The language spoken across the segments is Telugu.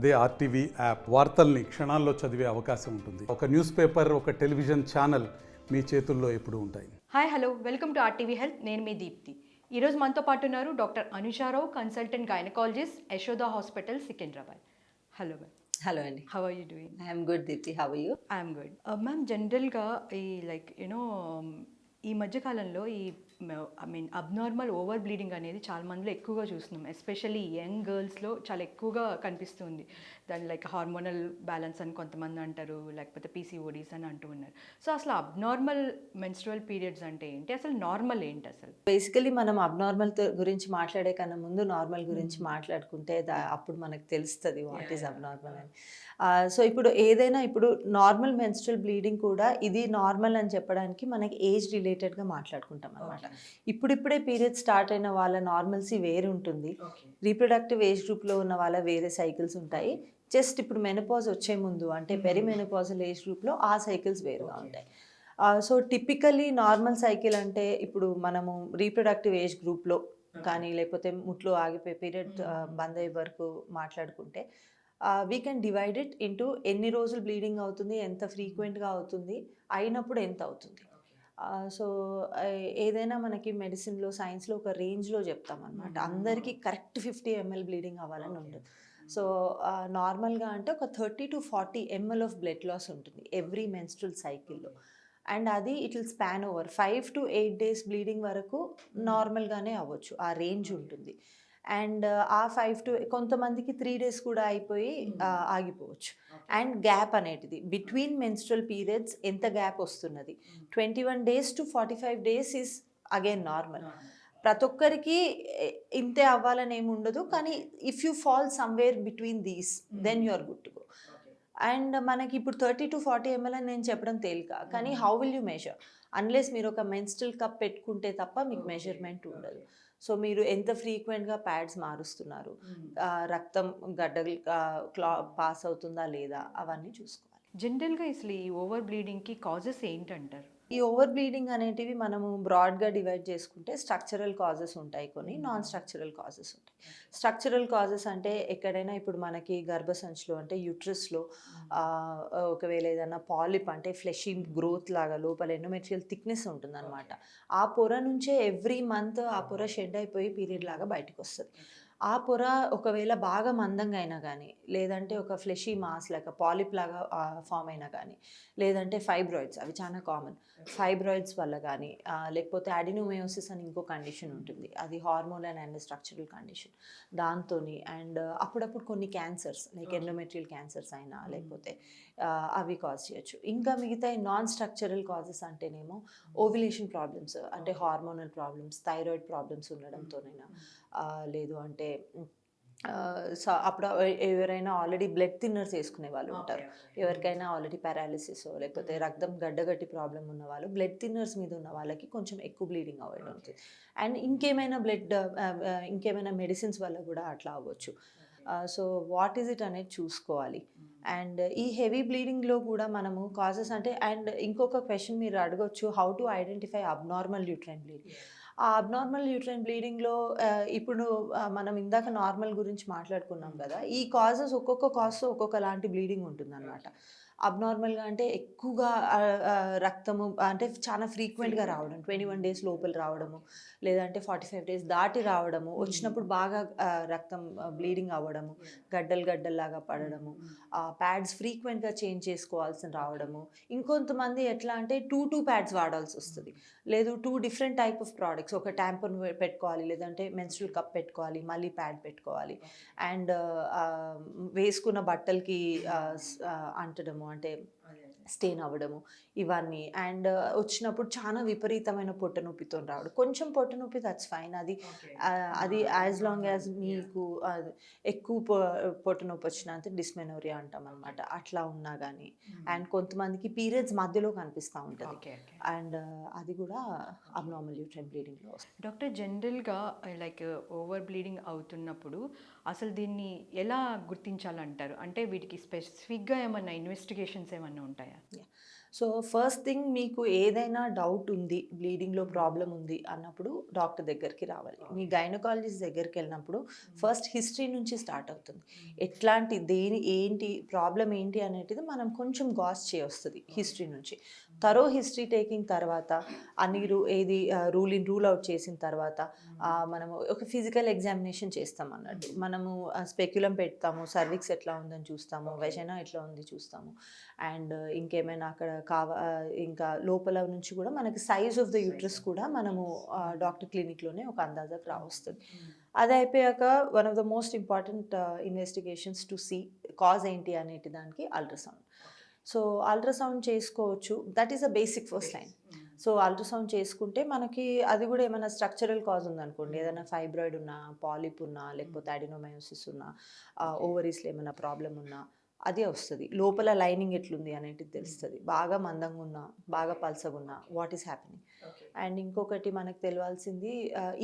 అదే ఆర్టీవీ యాప్ వార్తల్ని క్షణాల్లో చదివే అవకాశం ఉంటుంది. ఒక న్యూస్ పేపర్ ఒక టెలివిజన్ ఛానల్ మీ చేతుల్లో ఎప్పుడూ ఉంటాయి. Hi hello welcome to RTV health. నేను మీ దీప్తి. ఈరోజు మనతో పాటు ఉన్నారు doctor Anusha Rao consultant gynaecologist Yashoda hospital Secunderabad. Hello ma'am hello అండి. How are you doing I'm good Deepti. How you I'm good ma'am జనరల్గా ఈ లైక్ యూనో ఈ మధ్యకాలంలో ఈ I mean abnormal over bleeding అనేది చాలా మందిలో ఎక్కువగా చూస్తున్నాం. ఎస్పెషల్లీ యంగ్ గర్ల్స్లో చాలా ఎక్కువగా కనిపిస్తుంది. దాని లైక్ హార్మోనల్ బ్యాలెన్స్ అని కొంతమంది అంటారు లేకపోతే పీసీఓడీస్ అని అంటూ ఉన్నారు. సో అసలు అబ్నార్మల్ మెన్స్ట్రువల్ పీరియడ్స్ అంటే ఏంటి? అసలు నార్మల్ ఏంటి అసలు? బేసికలీ మనం అబ్నార్మల్ గురించి మాట్లాడే కన్నా ముందు నార్మల్ గురించి మాట్లాడుకుంటే దా- అప్పుడు మనకు తెలుస్తుంది వాట్ ఈస్ అబ్నార్మల్ అని. సో ఇప్పుడు ఏదైనా ఇప్పుడు నార్మల్ మెన్స్ట్రల్ బ్లీడింగ్ కూడా ఇది నార్మల్ అని చెప్పడానికి మనకి ఏజ్ రిలేటెడ్గా మాట్లాడుకుంటాం అనమాట ఇప్పుడిప్పుడే పీరియడ్ స్టార్ట్ అయిన వాళ్ళ నార్మల్సీ వేరు ఉంటుంది. రీప్రొడక్టివ్ ఏజ్ గ్రూప్లో ఉన్న వాళ్ళ వేరే సైకిల్స్ ఉంటాయి. జస్ట్ ఇప్పుడు మెనపాజ్ వచ్చే ముందు అంటే పెరి మెనపాజల్ ఏజ్ గ్రూప్లో ఆ సైకిల్స్ వేరుగా ఉంటాయి. సో టిపికల్లీ నార్మల్ సైకిల్ అంటే ఇప్పుడు మనము రీప్రొడక్టివ్ ఏజ్ గ్రూప్లో కానీ లేకపోతే ముట్లు ఆగిపోయి పీరియడ్ బంద్ అయ్యే వరకు మాట్లాడుకుంటే we can divide it into ఎన్ని రోజులు బ్లీడింగ్ అవుతుంది ఎంత ఫ్రీక్వెంట్గా అవుతుంది అయినప్పుడు ఎంత అవుతుంది. సో ఏదైనా మనకి మెడిసిన్లో సైన్స్లో ఒక రేంజ్లో చెప్తాం అనమాట అందరికీ కరెక్ట్ ఫిఫ్టీ ఎంఎల్ బ్లీడింగ్ అవ్వాలని ఉండదు. సో నార్మల్గా అంటే ఒక thirty to forty ML of blood loss ఉంటుంది ఎవ్రీ మెన్స్ట్రల్ సైకిల్లో. అండ్ అది it will span over five to eight days bleeding వరకు నార్మల్గానే అవ్వచ్చు. ఆ రేంజ్ ఉంటుంది. అండ్ ఆ ఫైవ్ టు కొంతమందికి త్రీ డేస్ కూడా అయిపోయి ఆగిపోవచ్చు. అండ్ గ్యాప్ అనేటిది. బిట్వీన్ మెన్స్ట్రల్ పీరియడ్స్ ఎంత గ్యాప్ వస్తున్నది? Twenty one days to forty five days is again normal. ప్రతి ఒక్కరికి ఇంతే అవ్వాలని ఏమి ఉండదు. కానీ if you fall somewhere between these then you are good to go. And మనకి ఇప్పుడు థర్టీ టు ఫార్టీ ఎంఎల్ అని నేను చెప్పడం తేలిక. కానీ how will you measure unless మీరు ఒక మెన్స్ట్రల్ కప్ పెట్టుకుంటే తప్ప మీకు మెజర్మెంట్ ఉండదు. సో మీరు ఎంత ఫ్రీక్వెంట్గా ప్యాడ్స్ మారుస్తున్నారు? రక్తం గడ్డలు క్లా పాస్ అవుతుందా లేదా? అవన్నీ చూసుకోవాలి. జనరల్గా అసలు ఈ ఓవర్ బ్లీడింగ్కి కాజెస్ ఏంటంటారు? ఈ ఓవర్ బ్లీడింగ్ అనేటివి మనము బ్రాడ్గా డివైడ్ చేసుకుంటే స్ట్రక్చరల్ కాజెస్ ఉంటాయి కొన్ని నాన్ స్ట్రక్చరల్ కాజెస్ ఉంటాయి. స్ట్రక్చరల్ కాజెస్ అంటే ఎక్కడైనా ఇప్పుడు మనకి గర్భసంచిలో అంటే యూట్రస్లో ఒకవేళ ఏదైనా పాలిప్ అంటే ఫ్లెషీ గ్రోత్ లాగా లోపల ఎండోమెట్రియల్ థిక్నెస్ ఉంటుందన్నమాట. ఆ పొర నుంచే ఎవ్రీ మంత్ ఆ పొర షెడ్ అయిపోయి పీరియడ్ లాగా బయటకు వస్తుంది ఆ పొర ఒకవేళ బాగా మందంగా అయినా కానీ లేదంటే ఒక ఫ్లెషీ మాస్ లాగా పాలిప్ లాగా ఫామ్ అయినా కానీ లేదంటే ఫైబ్రాయిడ్స్ అవి చాలా కామన్ ఫైబ్రాయిడ్స్ వల్ల కానీ లేకపోతే అడినోమయోసిస్ అని ఇంకో కండిషన్ ఉంటుంది. అది హార్మోనల్ అండ్ స్ట్రక్చరల్ కండిషన్ దాంతో అండ్ అప్పుడప్పుడు కొన్ని క్యాన్సర్స్ లైక్ ఎండోమెట్రియల్ క్యాన్సర్స్ అయినా లేకపోతే అవి కాజ్ చేయొచ్చు. ఇంకా మిగతా నాన్ స్ట్రక్చరల్ కాజెస్ అంటేనేమో ఓవిలేషన్ ప్రాబ్లమ్స్ అంటే హార్మోనల్ ప్రాబ్లమ్స్ థైరాయిడ్ ప్రాబ్లమ్స్ ఉండడంతోనైనా లేదు అంటే అప్పుడు ఎవరైనా ఆల్రెడీ బ్లడ్ థిన్నర్స్ వేసుకునే వాళ్ళు ఉంటారు. ఎవరికైనా ఆల్రెడీ పారాలిసిస్ లేకపోతే రక్తం గడ్డగట్టి ప్రాబ్లం ఉన్న వాళ్ళు బ్లడ్ థిన్నర్స్ మీద ఉన్న వాళ్ళకి కొంచెం ఎక్కువ బ్లీడింగ్ అవ్వడం ఉంటుంది అండ్ ఇంకేమైనా బ్లడ్ ఇంకేమైనా మెడిసిన్స్ వల్ల కూడా అట్లా అవ్వచ్చు. సో వాట్ ఈజ్ ఇట్ అనేది చూసుకోవాలి. అండ్ ఈ హెవీ బ్లీడింగ్లో కూడా మనము కాజెస్ అంటే అండ్ ఇంకొక క్వశ్చన్ మీరు అడగొచ్చు how to identify abnormal uterine bleeding ఆ అబ్నార్మల్ యూట్రైన్ బ్లీడింగ్లో ఇప్పుడు మనం ఇందాక నార్మల్ గురించి మాట్లాడుకున్నాం కదా ఈ కాజెస్ ఒక్కొక్క కాజ్ ఒక్కొక్క లాంటి బ్లీడింగ్ ఉంటుందన్నమాట. అబ్నార్మల్గా అంటే ఎక్కువగా రక్తము అంటే చాలా ఫ్రీక్వెంట్గా రావడం ట్వంటీ వన్ డేస్ లోపల రావడము లేదంటే ఫార్టీ ఫైవ్ డేస్ దాటి రావడము వచ్చినప్పుడు బాగా రక్తం బ్లీడింగ్ అవ్వడము గడ్డలు గడ్డల్లాగా పడడము ప్యాడ్స్ ఫ్రీక్వెంట్గా చేంజ్ చేసుకోవాల్సి రావడము. ఇంకొంతమంది ఎట్లా అంటే టూ టూ ప్యాడ్స్ వాడాల్సి వస్తుంది. లేదు two different type of products ఒక ట్యాంపన్ పెట్టుకోవాలి లేదంటే మెన్స్ట్రల్ కప్ పెట్టుకోవాలి మళ్ళీ ప్యాడ్ పెట్టుకోవాలి. అండ్ వేసుకున్న బట్టలకి అంటడము అంటే స్టెయిన్ అవ్వడము ఇవన్నీ. అండ్ వచ్చినప్పుడు చాలా విపరీతమైన పొట్ట నొప్పితో రావడం. కొంచెం పొట్ట నొప్పి దట్స్ ఫైన్ అది అది యాజ్ లాంగ్ యాజ్ మీకు ఎక్కువ పొట్ట నొప్పి వచ్చినా అంటే డిస్మెనోరియా అంటాం అనమాట అట్లా ఉన్నా కానీ అండ్ కొంతమందికి పీరియడ్స్ మధ్యలో కనిపిస్తూ ఉంటుంది. అండ్ అది కూడా అబ్నార్మల్ యూట్రైన్ బ్లీడింగ్లో డాక్టర్ జనరల్గా లైక్ ఓవర్ బ్లీడింగ్ అవుతున్నప్పుడు అసలు దీన్ని ఎలా గుర్తించాలంటారు? అంటే వీటికి స్పెసిఫిక్గా ఏమన్నా ఇన్వెస్టిగేషన్స్ ఏమన్నా ఉంటాయా? Yeah. సో ఫస్ట్ థింగ్ మీకు ఏదైనా డౌట్ ఉంది బ్లీడింగ్లో ప్రాబ్లం ఉంది అన్నప్పుడు డాక్టర్ దగ్గరికి రావాలి. మీ గైనకాలజిస్ట్ దగ్గరికి వెళ్ళినప్పుడు ఫస్ట్ హిస్టరీ నుంచి స్టార్ట్ అవుతుంది. ఎట్లాంటి దేని ఏంటి ప్రాబ్లం ఏంటి అనేది మనం కొంచెం గాస్ చేయొస్తుంది హిస్టరీ నుంచి. తరో హిస్టరీ టేకింగ్ తర్వాత అన్ని రూ ఏది రూల్ ఇన్ రూల్ అవుట్ చేసిన తర్వాత మనము ఒక ఫిజికల్ ఎగ్జామినేషన్ చేస్తాం అన్నట్టు. మనము స్పెక్యులం పెడతాము సర్విక్స్ ఎట్లా ఉందని చూస్తాము వెజైనా ఎట్లా ఉంది చూస్తాము. అండ్ ఇంకేమైనా అక్కడ కావ ఇంకా లోపల నుంచి కూడా మనకి సైజ్ ఆఫ్ ద యూట్రస్ కూడా మనము డాక్టర్ క్లినిక్లోనే ఒక అందాజకు రావస్తుంది. అది అయిపోయాక one of the most important investigations to see cause ఏంటి అనేటి దానికి అల్ట్రాసౌండ్ సో అల్ట్రాసౌండ్ చేసుకోవచ్చు. That is a basic first line so ultrasound చేసుకుంటే మనకి అది కూడా ఏమైనా స్ట్రక్చరల్ కాజ్ ఉందనుకోండి. ఏదైనా ఫైబ్రాయిడ్ ఉన్నా పాలిప్ ఉన్నా లేకపోతే అడినోమయోసిస్ ఉన్నా ఓవరీస్లో ఏమైనా ప్రాబ్లం ఉన్నా అదే వస్తుంది. లోపల లైనింగ్ ఎట్లుంది అనేది తెలుస్తుంది. బాగా మందంగా ఉన్నా బాగా పల్సగా ఉన్నా వాట్ ఈస్ హ్యాపెనింగ్ అండ్ ఇంకొకటి మనకు తెలియాల్సింది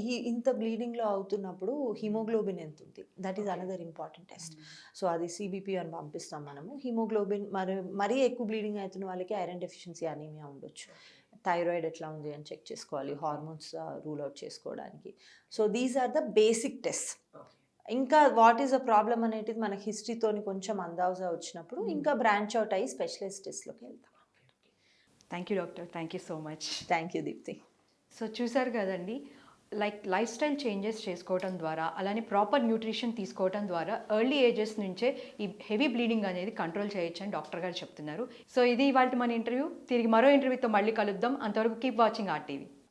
ఈ ఇంత బ్లీడింగ్లో అవుతున్నప్పుడు హిమోగ్లోబిన్ ఎంత ఉంది? That is another important test so అది సిబిపి అని పంపిస్తాం మనము. హిమోగ్లోబిన్ మరి మరీ ఎక్కువ బ్లీడింగ్ అవుతున్న వాళ్ళకి ఐరన్ డెఫిషియన్సీ అనీమియా ఉండొచ్చు. థైరాయిడ్ ఎట్లా ఉంది అని చెక్ చేసుకోవాలి హార్మోన్స్ రూల్ అవుట్ చేసుకోవడానికి. So these are the basic test ఇంకా వాట్ ఈస్ అ ప్రాబ్లమ్ అనేది మనకి హిస్టరీతోని కొంచెం అందాజా వచ్చినప్పుడు ఇంకా బ్రాంచ్ అవుట్ అయ్యి స్పెషలిస్ట్ టెస్ట్లోకి వెళ్తాం. Thank you doctor thank you so much thank you Deepti so చూసారు కదండి లైక్ లైఫ్ స్టైల్ చేంజెస్ చేసుకోవడం ద్వారా అలానే ప్రాపర్ న్యూట్రిషన్ తీసుకోవడం ద్వారా ఎర్లీ ఏజెస్ నుంచే ఈ హెవీ బ్లీడింగ్ అనేది కంట్రోల్ చేయొచ్చు అని డాక్టర్ గారు చెప్తున్నారు. సో ఇది ఇవాళ మన ఇంటర్వ్యూ తిరిగి మరో ఇంటర్వ్యూతో మళ్ళీ కలుద్దాం. అంతవరకు కీప్ వాచింగ్ ఆర్ టీవీ